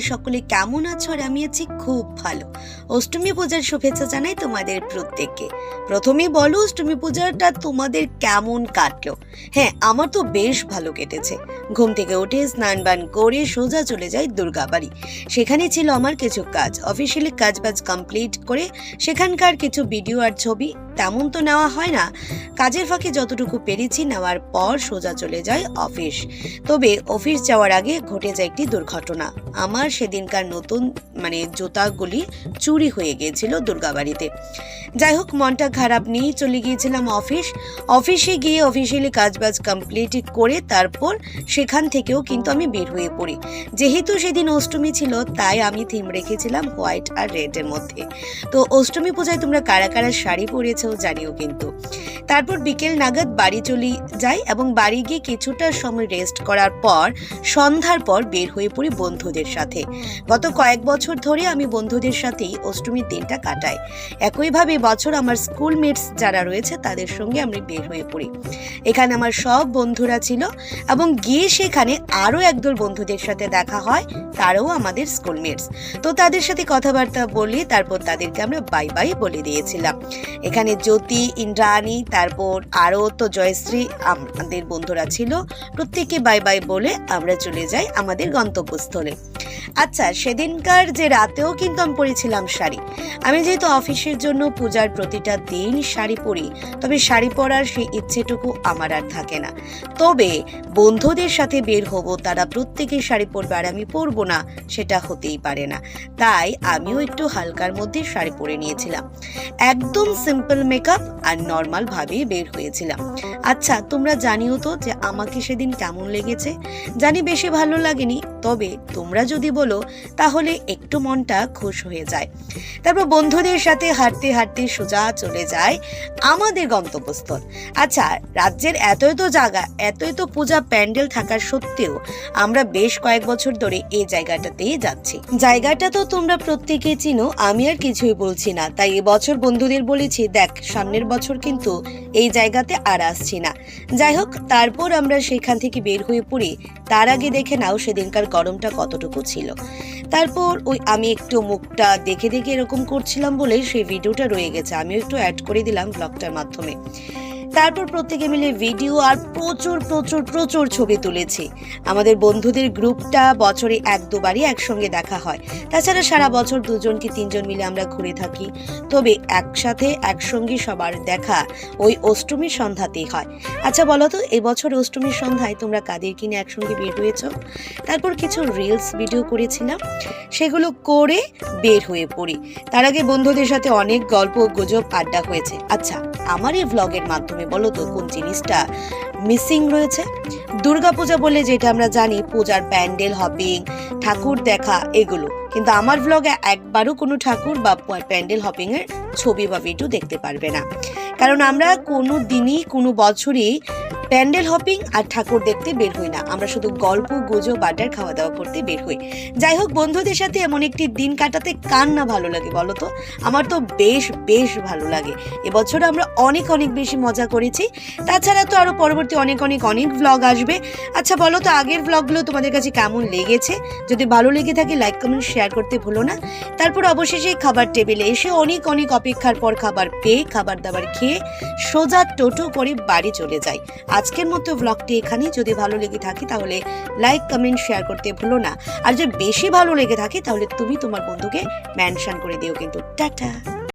সকলে কেমন আছো আর আমি আছি খুব ভালো। অষ্টমী পূজার শুভেচ্ছা জানাই তোমাদের প্রত্যেককে। প্রথমেই বলো অষ্টমী পূজাটা তোমাদের কেমন কাটলো? হ্যাঁ আমার তো বেশ ভালো কেটেছে। ঘুম থেকে উঠে স্নান বান করে সোজা চলে যাই দুর্গাবাড়ি সেখানে ছিল আমার কিছু কাজ। অফিসিয়ালি কাজ বাজ কমপ্লিট করে সেখানকার কিছু ভিডিও আর ছবি তেমন তো নেওয়া হয় না। কাজের ফাঁকে যতটুকু পেরেছি নেওয়ার পর সোজা চলে যায় অফিস। তবে অফিস যাওয়ার আগে ঘটে যায় একটি দুর্ঘটনা। আমার সেদিনকার নতুন মানে জুতাগুলি চুরি হয়ে গিয়েছিল দুর্গাবাড়িতে। যাই হোক, মনটা খারাপ নিয়েই চলে গিয়েছিলাম অফিস। অফিসে গিয়ে অফিসিয়ালি কাজবাজ কমপ্লিট করে তারপর সেখান থেকেও কিন্তু আমি বের হয়ে পড়ি। যেহেতু সেদিন অষ্টমী ছিল, তাই আমি থিম রেখেছিলাম হোয়াইট আর রেডের মধ্যে। তো অষ্টমী পূজায় তোমরা কারা কারা শাড়ি পরেছো জানিও কিন্তু। তারপর বিকেল নাগাদ বাড়ি চলে যাই এবং বাড়ি গিয়ে কিছুটা সময় রেস্ট করার পর সন্ধ্যার পর বের হয়ে পড়ি বন্ধুদের সাথে। গত কয়েক বছর ধরে আমি বন্ধুদের সাথেই অষ্টমীর দিনটা কাটাই। একইভাবে বছর আমার স্কুলমেটস যারা রয়েছে তাদের সঙ্গে আমি বের হয়ে পড়ি। এখানে আমার সব বন্ধুরা ছিল এবং গিয়ে সেখানে আরও একদল বন্ধুদের সাথে দেখা হয়, তারাও আমাদের স্কুলমেটস তো তাদের সাথে কথাবার্তা বলে, তারপর তাদেরকে আমরা বাই বাই বলে দিয়েছিলাম। এখানে জ্যোতি, ইন্দ্রাণী, তারপর আরও তো জয়শ্রী, আমাদের বন্ধুরা ছিল। প্রত্যেকে বাই বাই বলে আমরা চলে যাই আমাদের গন্তব্যস্থলে। আচ্ছা সেদিনকার যে রাতেও কিন্তু আমি পরেছিলাম শাড়ি। আমি যেহেতু অফিসের জন্য পূজার প্রতিটা দিন শাড়ি পরি, তবে শাড়ি পরার সেই ইচ্ছেটুকু আমার আর থাকে না। তবে বন্ধুদের সাথে বের হব, তারা প্রত্যেকে শাড়ি পরবে আর আমি পরবো না, সেটা হতেই পারে না। তাই আমিও একটু হালকার মধ্যে শাড়ি পরে নিয়েছিলাম। একদম সিম্পল মেকআপ আর নর্মাল ভাবে বের হয়েছিলাম। আচ্ছা তোমরা জানিও তো যে আমাকে সেদিন কেমন লেগেছে? জানি বেশি ভালো লাগেনি, তবে তোমরা যদি বলো, তাহলে একটু মনটা খুশ হয়ে যায়। তারপর বন্ধুদের সাথে হাঁটতে হাঁটতে সোজা চলে যায় আমাদের গন্তব্যস্থল। আচ্ছা রাজ্যের এত এত জায়গা, এতই তো পূজা প্যান্ডেল থাকার সত্ত্বেও আমরা বেশ কয়েক বছর ধরে এই জায়গাটাতেই যাচ্ছি। জায়গাটা তো তোমরা প্রত্যেকে চিনো, আমি আর কিছুই বলছি না। তাই এবছর বন্ধুদের বলেছি, দেখ সামনের বছর কিন্তু এই জায়গাতে আর আসছি না। যাই হোক, তারপর আমরা সেখান থেকে বের হয়ে পড়ি। তার আগে দেখে নাও সেদিনকার গরমটা কতটুকু ছিল। তারপর ওই আমি একটু মুখটা দেখে দেখে এরকম করছিলাম বলে সেই ভিডিওটা রয়ে গেছে। আমিও একটু অ্যাড করে দিলাম ব্লগটার মাধ্যমে। তারপর প্রত্যেকে মিলে ভিডিও আর প্রচুর প্রচুর প্রচুর ছবি তুলেছি। আমাদের বন্ধুদের গ্রুপটা বছরে এক, দুবারই একসঙ্গে দেখা হয়। তাছাড়া সারা বছর দুজন কি তিনজন মিলে আমরা ঘুরে থাকি। তবে একসাথে, একসঙ্গে সবার দেখা ওই অষ্টমীর সন্ধ্যাতেই হয়। আচ্ছা বলো তো এবছর অষ্টমীর সন্ধ্যায় তোমরা কাদের কিনে একসঙ্গে বের হয়েছ? তারপর কিছু রিলস ভিডিও করেছিলাম। সেগুলো করে বের হয়ে পড়ি। তার আগে বন্ধুদের সাথে অনেক গল্প, গুজব, আড্ডা হয়েছে। আচ্ছা আমার এই ভ্লগের মাধ্যমে বলো তো কোন জিনিসটা মিসিং রয়েছে? দুর্গাপূজা বলে যেটা আমরা জানি, পূজার প্যান্ডেল হপিং ঠাকুর দেখা, এগুলো। কিন্তু আমার ব্লগে একবারও কোনো ঠাকুর বা প্যান্ডেল হপিং এর ছবি বা ভিডিও দেখতে পারবে না। কারণ আমরা কোনো দিনই, কোনো বছরই প্যান্ডেল হপিং আর ঠাকুর দেখতে বের হই না। আমরা শুধু গল্প, গুজব, আড্ডার খাওয়া দাওয়া করতে বের হই। যাই হোক, বন্ধুদের সাথে এমন একটি দিন কাটাতে কার না ভালো লাগে বলো তো? আমার তো বেশ বেশ ভালো লাগে। এবছর আমরা অনেক অনেক বেশি মজা করেছি। তাছাড়া তো আরও পরবর্তী অনেক অনেক অনেক ভ্লগ আসবে। আচ্ছা বলো তো আগের ভ্লগগুলো তোমাদের কাছে কেমন লেগেছে? যদি ভালো লেগে থাকে লাইক কমেন্ট শেয়ার করতে ভুলো না। তারপর অবশেষে খাবার টেবিলে এসে অনেক অনেক অপেক্ষার পর খাবার পেয়ে, খাবার দাবার খেয়ে সোজা টোটো করে বাড়ি চলে যাই। আজকের মতো ব্লগটি এখানে যদি ভালো লেগে থাকে তাহলে লাইক কমেন্ট শেয়ার করতে ভুলো না। আর যদি বেশি ভালো লেগে থাকে তাহলে তুমি তোমার বন্ধুকে মেনশন করে দিও কিন্তু। টাটা!